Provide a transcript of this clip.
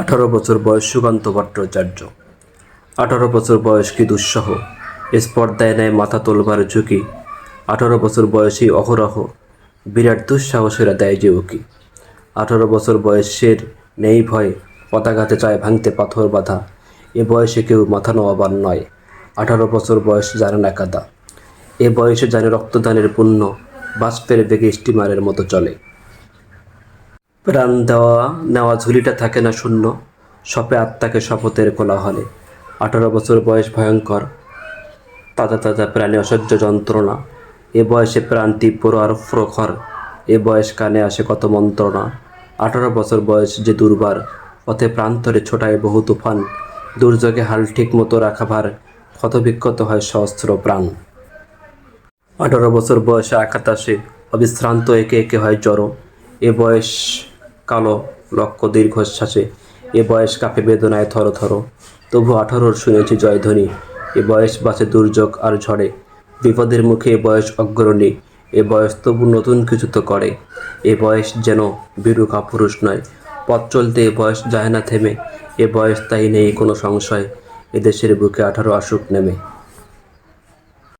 আঠারো বছর বয়স সুকান্ত ভট্টাচার্য। আঠারো বছর বয়স কি দুঃসহ? স্পর্ধায় নেয় মাথা তোলবার ঝুঁকি। আঠারো বছর বয়সী অহরহ, বিরাট দুঃসাহসীরা দেয় যে উকি। আঠারো বছর বয়সের নেই ভয়, পতাকাতে চায় ভাঙতে পাথর বাঁধা। এ বয়সে কেউ মাথা নোয়াবার নয়। আঠারো বছর বয়স জানে না কাদা। এ বয়সে জানে রক্তদানের পুণ্য, বাষ্পের বেগে স্টিমারের মতো চলে। প্রাণ দেওয়া নেওয়া ঝুলিটা থাকে না শূন্য, সপে আত্মাকে শপথের কোলাহলে। আঠারো বছর বয়স ভয়ঙ্কর, তাজা তাজা প্রাণে অসহ্য যন্ত্রণা। এ বয়সে প্রাণ তীব্র আর প্রখর, এ বয়স কানে আসে কত মন্ত্রণা। আঠারো বছর বয়স যে দুর্বার, পথে প্রান্তরে ছোটায় বহু তুফান। দুর্যোগে হাল ঠিক মতো রাখা ভার ক্ষতবিক্ষত হয় সহস্র প্রাণ। আঠারো বছর বয়সে আঘাত আসে, অবিশ্রান্ত একে একে হয় জড়ো। এ বয়স কালো লক্ষ্য দীর্ঘশ্বাসে, এ বয়স কাঁপে বেদনায় থর থর তবু আঠারোর শুনেছি জয়ধ্বনি, এ বয়স বাঁচে দুর্যোগ আর ঝড়ে। বিপদের মুখে এ বয়স অগ্রণী, এ বয়স তবু নতুন কিছু তো করে। এ বয়স যেন বীরু কাপুরুষ নয়, পথ চলতে এ বয়স যায় না থেমে, এ বয়স তাই নেই কোনো সংশয় এদেশের বুকে আঠারো আসুক নেমে।